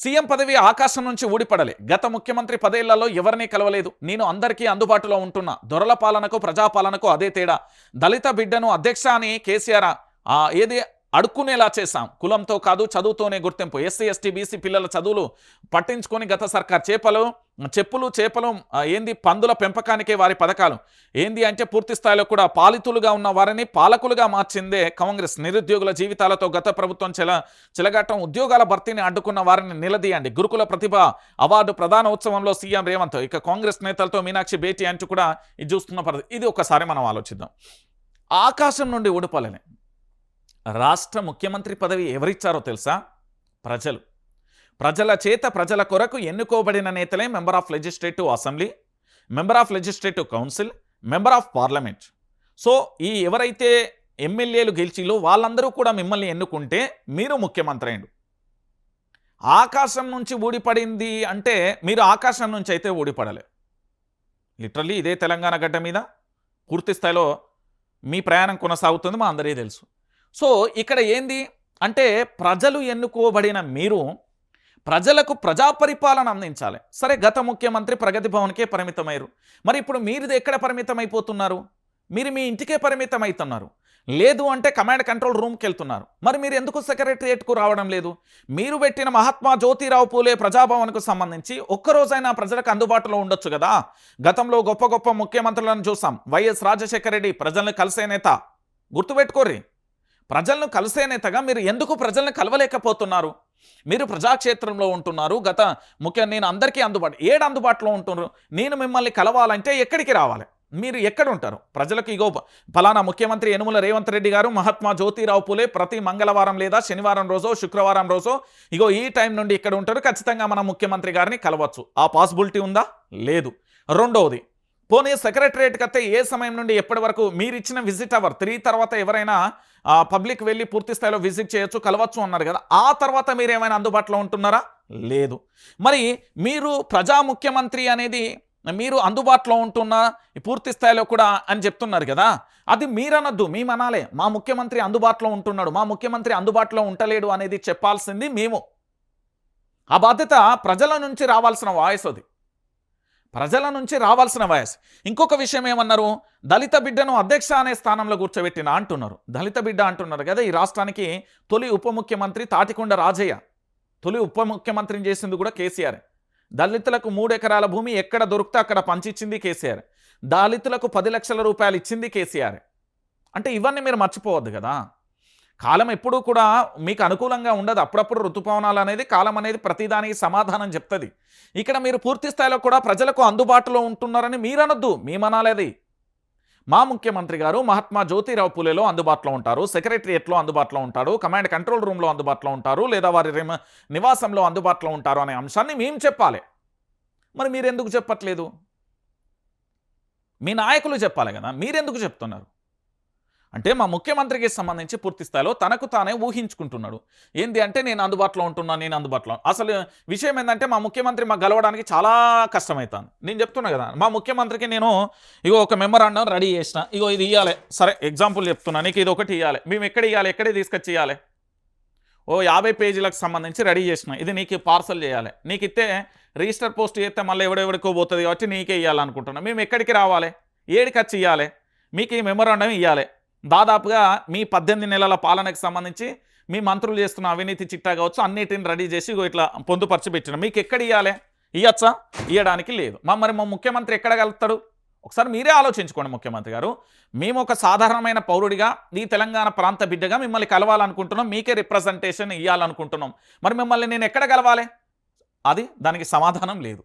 CM పదవి ఆకాశం నుంచి ఊడిపడలే. గత ముఖ్యమంత్రి పదేళ్ళలో ఎవరినీ కలవలేదు. నేను అందరికీ అందుబాటులో ఉంటున్నా. దొరల పాలనకు ప్రజాపాలనకు అదే తేడా. దళిత బిడ్డను అధ్యక్ష అని కేసీఆర్ ఆ, ఏది అడుక్కునేలా చేశాం. కులంతో కాదు చదువుతోనే గుర్తింపు. ఎస్సీ ఎస్టీ బీసీ పిల్లల చదువులు పట్టించుకొని గత సర్కార్ చేపలు చెప్పులు చేపలు ఏంది పందుల పెంపకానికే వారి పథకాలు. ఏంది అంటే పూర్తి స్థాయిలో కూడా పాలితులుగా ఉన్న వారిని పాలకులుగా మార్చిందే కాంగ్రెస్. నిరుద్యోగుల జీవితాలతో గత ప్రభుత్వం చెల చెలగట్టం ఉద్యోగాల భర్తీని అడ్డుకున్న వారిని నిలదీయండి. గురుకుల ప్రతిభ అవార్డు ప్రధాన ఉత్సవంలో సీఎం రేవంత్. ఇక కాంగ్రెస్ నేతలతో మీనాక్షి భేటీ అంటూ కూడా ఇది చూస్తున్న పరిస్థితి. ఇది ఒకసారి మనం ఆలోచిద్దాం. ఆకాశం నుండి ఊడిపోలేని రాష్ట్ర ముఖ్యమంత్రి పదవి ఎవరిచ్చారో తెలుసా? ప్రజలు. ప్రజల చేత ప్రజల కొరకు ఎన్నుకోబడిన నేతలే member of legislative assembly member of legislative council member of parliament. So ఈ ఎవరైతే ఎమ్మెల్యేలు గెలిచిలో వాళ్ళందరూ కూడా మిమ్మల్ని ఎన్నుకుంటే మీరు ముఖ్యమంత్రి అయ్యండు. ఆకాశం నుంచి ఊడిపడింది అంటే మీరు ఆకాశం నుంచి అయితే ఊడిపడలే. లిటరల్లీ ఇదే తెలంగాణ గడ్డ మీద పూర్తి స్థాయిలో మీ ప్రయాణం కొనసాగుతుంది మా అందరికీ తెలుసు. సో ఇక్కడ ఏంది? అంటే ప్రజలు ఎన్నుకోబడిన మీరు ప్రజలకు ప్రజా పరిపాలన అందించాలి. సరే గత ముఖ్యమంత్రి ప్రగతి భవన్కే పరిమితమయ్యారు. మరి ఇప్పుడు మీరు ఎక్కడ పరిమితం అయిపోతున్నారు మీరు మీ ఇంటికే పరిమితం అవుతున్నారు లేదు అంటే కమాండ్ కంట్రోల్ రూమ్కి వెళ్తున్నారు మరి మీరు ఎందుకు సెక్రటరియేట్కు రావడం లేదు? మీరు పెట్టిన మహాత్మా జ్యోతిరావు పూలే ప్రజాభవన్కు సంబంధించి ఒక్కరోజైనా ప్రజలకు అందుబాటులో ఉండొచ్చు కదా? గతంలో గొప్ప గొప్ప ముఖ్యమంత్రులను చూసాం. వైఎస్ రాజశేఖర రెడ్డి ప్రజలను కలిసే నేత. గుర్తుపెట్టుకోర్రి. ప్రజలను కలిసే నేతగా మీరు ఎందుకు ప్రజలను కలవలేకపోతున్నారు? మీరు ప్రజాక్షేత్రంలో ఉంటున్నారు గత ముఖ్య నేను అందరికీ అందుబాటు ఏడు అందుబాటులో ఉంటున్నారు. నేను మిమ్మల్ని కలవాలంటే ఎక్కడికి రావాలి? మీరు ఎక్కడ ఉంటారు ప్రజలకు ఇగో ఫలానా ముఖ్యమంత్రి యనుమల రేవంత్ రెడ్డి గారు మహాత్మా జ్యోతిరావు పూలే ప్రతి మంగళవారం లేదా శనివారం రోజో శుక్రవారం రోజో ఇగో ఈ టైం నుండి ఇక్కడ ఉంటారు. ఖచ్చితంగా మన ముఖ్యమంత్రి గారిని కలవచ్చు. ఆ పాసిబిలిటీ ఉందా? లేదు. రెండవది పోనీ సెక్రటరియట్కి అయితే ఏ సమయం నుండి ఎప్పటి వరకు మీరు ఇచ్చిన విజిట్ అవర్? త్రీ తర్వాత ఎవరైనా పబ్లిక్ వెళ్ళి పూర్తి స్థాయిలో విజిట్ చేయొచ్చు కలవచ్చు అన్నారు కదా. ఆ తర్వాత మీరు ఏమైనా అందుబాటులో ఉంటున్నారా? లేదు. మరి మీరు ప్రజా ముఖ్యమంత్రి అనేది మీరు అందుబాటులో ఉంటున్న పూర్తి స్థాయిలో కూడా అని చెప్తున్నారు కదా. అది మీరనద్దు మేమనాలే మా ముఖ్యమంత్రి అందుబాటులో ఉంటున్నాడు. మా ముఖ్యమంత్రి అందుబాటులో ఉంటలేడు అనేది చెప్పాల్సింది మేము. ఆ బాధ్యత ప్రజల నుంచి రావాల్సిన వాయిస్ అది. ప్రజల నుంచి రావాల్సిన వాయిస్. ఇంకొక విషయం ఏమన్నారు? దళిత బిడ్డను అధ్యక్ష అనే స్థానంలో కూర్చోబెట్టిన అంటున్నారు. దళిత బిడ్డ అంటున్నారు కదా ఈ రాష్ట్రానికి తొలి ఉప ముఖ్యమంత్రి తాటికొండ రాజయ్య. తొలి ఉప ముఖ్యమంత్రిని చేసింది కూడా కేసీఆర్. దళితులకు మూడు ఎకరాల భూమి ఎక్కడ దొరికితే అక్కడ పంచిచ్చింది కేసీఆర్. దళితులకు పది లక్షల రూపాయలు ఇచ్చింది కేసీఆర్. అంటే ఇవన్నీ మీరు మర్చిపోవద్దు కదా. కాలం ఎప్పుడూ కూడా మీకు అనుకూలంగా ఉండదు. అప్పుడప్పుడు ఋతుపవనాలు అనేది కాలం అనేది ప్రతిదానికి సమాధానం చెప్తుంది. ఇక్కడ మీరు పూర్తి స్థాయిలో కూడా ప్రజలకు అందుబాటులో ఉంటున్నారని మీరనొద్దు. మేమనాలేది మా ముఖ్యమంత్రి గారు మహాత్మా జ్యోతిరావు పూలేలో అందుబాటులో ఉంటారు. సెక్రటరియట్లో అందుబాటులో ఉంటారు. కమాండ్ కంట్రోల్ రూమ్లో అందుబాటులో ఉంటారు. లేదా వారి నివాసంలో అందుబాటులో ఉంటారు అనే అంశాన్ని మేము చెప్పాలి. మరి మీరు ఎందుకు చెప్పట్లేదు? మీ నాయకులు చెప్పాలి కదా. మీరెందుకు చెప్తున్నారు? అంటే మా ముఖ్యమంత్రికి సంబంధించి పూర్తి స్థాయిలో తనకు తానే ఊహించుకుంటున్నాడు. ఏంది అంటే నేను అందుబాటులో ఉంటున్నాను నేను అందుబాటులో అసలు విషయం ఏంటంటే మా ముఖ్యమంత్రి మాకు గెలవడానికి చాలా కష్టమవుతాను నేను చెప్తున్నా కదా మా ముఖ్యమంత్రికి నేను ఇగో ఒక మెమరాండం రెడీ చేసిన. ఇగో ఇది ఇవ్వాలి సరే ఎగ్జాంపుల్ చెప్తున్నా నీకు ఇది ఒకటి ఇవ్వాలి మేము ఎక్కడ ఇవ్వాలి ఎక్కడే తీసుకొచ్చి ఇవ్వాలి ఓ యాభై పేజీలకు సంబంధించి రెడీ చేసిన. ఇది నీకు పార్సల్ చేయాలి. నీకు ఇస్తే రిజిస్టర్ పోస్ట్ చేస్తే మళ్ళీ ఎవడెవడికో పోతుంది కాబట్టి నీకే ఇవ్వాలనుకుంటున్నా మేము ఎక్కడికి రావాలి? ఏడికి వచ్చి ఇవ్వాలి మీకు ఈ మెమరాండం ఇవ్వాలి దాదాపుగా మీ పద్దెనిమిది నెలల పాలనకు సంబంధించి మీ మంత్రులు చేస్తున్న అవినీతి చిట్టా కావచ్చు అన్నిటిని రెడీ చేసి ఇట్లా పొందుపరిచి పెట్టిన మీకు ఎక్కడ ఇవ్వాలి ఇవ్వచ్చా ఇవ్వడానికి లేదు. మా మరి మా ముఖ్యమంత్రి ఎక్కడ కలుగుతాడు ఒకసారి మీరే ఆలోచించుకోండి ముఖ్యమంత్రి గారు. మేము ఒక సాధారణమైన పౌరుడిగా ఈ తెలంగాణ ప్రాంత బిడ్డగా మిమ్మల్ని కలవాలనుకుంటున్నాం. మీకే రిప్రజెంటేషన్ ఇవ్వాలనుకుంటున్నాం మరి మిమ్మల్ని నేను ఎక్కడ కలవాలి? అది దానికి సమాధానం లేదు.